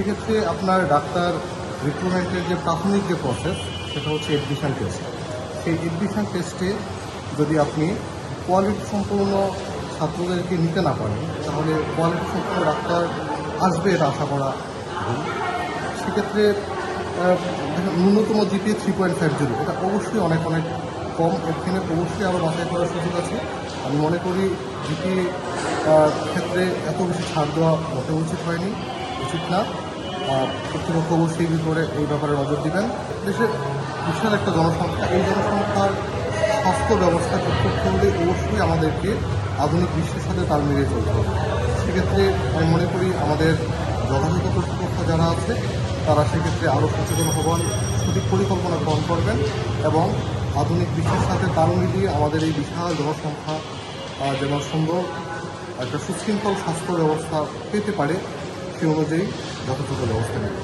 সেক্ষেত্রে আপনার ডাক্তার রিক্রুটমেন্টের যে প্রাথমিক যে প্রসেস সেটা হচ্ছে এডমিশন টেস্ট সেই এডমিশন টেস্টে যদি আপনি কোয়ালিটি সম্পূর্ণ ছাত্রদেরকে নিতে না পারেন, তাহলে কোয়ালিটি সম্পূর্ণ ডাক্তার আসবে এটা আশা করা সেক্ষেত্রে ন্যূনতম GPA three point five zero এটা অবশ্যই অনেক অনেক কম। এখানে অবশ্যই আরও বাছাই করার সুযোগ আছে। আমি মনে করি জিপি ক্ষেত্রে এত বেশি ছাড় দেওয়া মোটেও উচিত হয়নি, উচিত না। কর্তৃপক্ষ অবশ্যই ভিতরে এই ব্যাপারে নজর দিবেন। দেশের বিশাল একটা জনসংখ্যা। এই জনসংখ্যার স্বাস্থ্য ব্যবস্থা করতে হলে অবশ্যই আমাদেরকে আধুনিক বিশ্বের সাথে তাল মিলিয়ে চলতে হবে। সেক্ষেত্রে আমি মনে করি আমাদের যথাযথ কর্তৃপক্ষ যারা আছে, তারা সেক্ষেত্রে আরও সচেতন হবেন সঠিক পরিকল্পনা গ্রহণ করবেন এবং আধুনিক বিশ্বের সাথে তাল মিলিয়ে আমাদের এই বিশাল জনসংখ্যা যেন সুন্দর একটা সুশৃঙ্খল স্বাস্থ্য ব্যবস্থা পেতে পারে। সে অনুযায়ী যথাযথ ব্যবস্থা নেবে।